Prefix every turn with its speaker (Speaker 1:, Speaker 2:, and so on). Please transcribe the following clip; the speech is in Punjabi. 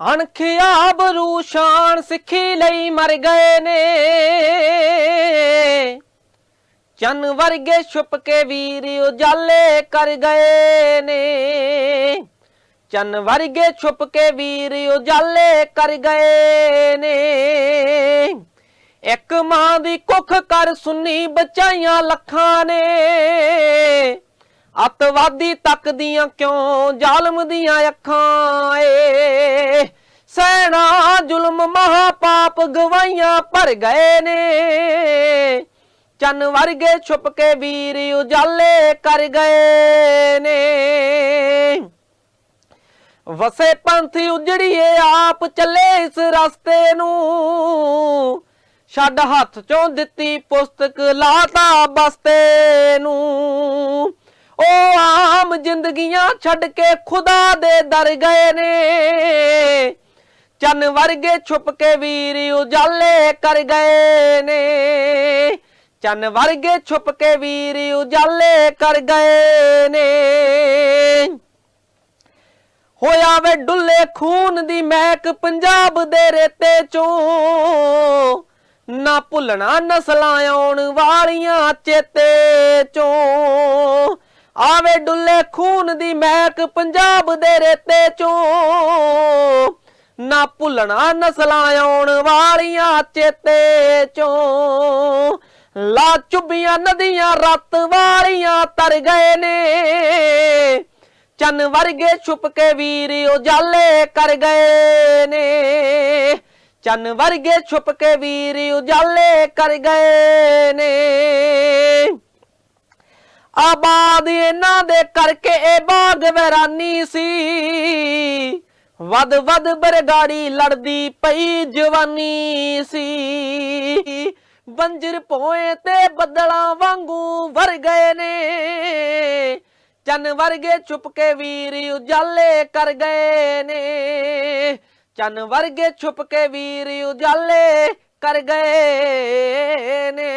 Speaker 1: ਅਣਖਿਆ ਬਰੂ ਸ਼ਾਨ ਸਿੱਖੀ ਲਈ ਮਰ ਗਏ ਨੇ। ਚੰਨ ਵਰਗੇ ਛੁਪ ਕੇ ਵੀਰ ਉਜਾਲੇ ਕਰ ਗਏ ਨੇ। ਚੰਨ ਵਰਗੇ ਛੁਪ ਕੇ ਵੀਰ ਉਜਾਲੇ ਕਰ ਗਏ ਨੇ। ਇੱਕ ਮਾਂ ਦੀ ਕੁੱਖ ਕਰ ਸੁੰਨੀ ਬਚਾਈਆਂ ਲੱਖਾਂ ਨੇ। ਅਤਵਾਦੀ ਤੱਕਦੀਆਂ ਕਿਉਂ ਜ਼ਾਲਮ ਦੀਆਂ ਅੱਖਾਂ ਏ। ਮਹਾ ਪਾਪ ਗਵਾਈਆਂ ਭਰ ਗਏ ਨੇ। ਚੰਨ ਵਰਗੇ ਛੁਪ ਕੇ ਵੀਰ ਉਜਾਲੇ ਕਰ ਗਏ ਨੇ। ਵਸੇ ਪੰਥ ਉਜੜੀਏ, ਆਪ ਚੱਲੇ ਇਸ ਰਸਤੇ ਨੂੰ। ਛੱਡ ਹੱਥ ਚੋਂ ਦਿੱਤੀ ਪੁਸਤਕ, ਲਾਤਾ ਬਸਤੇ ਨੂੰ। ਉਹ ਆਮ ਜ਼ਿੰਦਗੀਆਂ ਛੱਡ ਕੇ ਖੁਦਾ ਦੇ ਦਰ ਗਏ ਨੇ। ਚੰਨ ਵਰਗੇ ਛੁਪ ਕੇ ਵੀਰ ਉਜਾਲੇ ਕਰ ਗਏ ਨੇ। ਚੰਨ ਵਰਗੇ ਛੁਪ ਕੇ ਵੀਰ ਉਜਾਲੇ ਕਰ ਗਏ ਨੇ। ਹੋਇਆ ਵੇ ਡੁੱਲੇ ਖੂਨ ਦੀ ਮਹਿਕ ਪੰਜਾਬ ਦੇ ਰੇਤੇ ਚੋਂ। ਨਾ ਭੁੱਲਣਾ ਨਸਲਾਂ ਆਉਣ ਵਾਲੀਆਂ ਚੇਤੇ ਚੋਂ। ਆਵੇ ਡੁੱਲੇ ਖੂਨ ਦੀ ਮਹਿਕ ਪੰਜਾਬ ਦੇ ਰੇਤੇ ਚੋਂ। ਨਾ ਭੁੱਲਣਾ ਨਸਲਾਂ ਆਉਣ ਵਾਲੀਆਂ ਚੇਤੇ ਚੋਂ। ਲਾ ਚੁੱਬੀਆਂ ਨਦੀਆਂ ਰਤ ਵਾਲੀਆਂ ਤਰ ਗਏ ਨੇ। ਚੰਨ ਵਰਗੇ ਛੁਪ ਕੇ ਵੀਰ ਉਜਾਲੇ ਕਰ ਗਏ ਨੇ। ਚੰਨ ਵਰਗੇ ਛੁਪ ਕੇ ਵੀਰ ਉਜਾਲੇ ਕਰ ਗਏ ਨੇ। ਆਬਾਦ ਇਹਨਾਂ ਦੇ ਕਰਕੇ ਇਹ ਬਾਗ ਵੈਰਾਨੀ ਸੀ। ਵਦ ਵਦ ਬਰਗਾੜੀ ਲੜਦੀ ਪਈ ਜਵਾਨੀ ਸੀ। ਬੰਜਰ ਪੋਏ ਤੇ ਬੱਦਲਾਂ ਵਾਂਗੂ ਵਰ ਗਏ ਨੇ। ਚੰਨ ਵਰਗੇ ਛੁਪ ਕੇ ਵੀਰ ਉਜਾਲੇ ਕਰ ਗਏ ਨੇ। ਚੰਨ ਵਰਗੇ ਛੁਪ ਕੇ ਵੀਰ ਉਜਾਲੇ ਕਰ ਗਏ ਨੇ।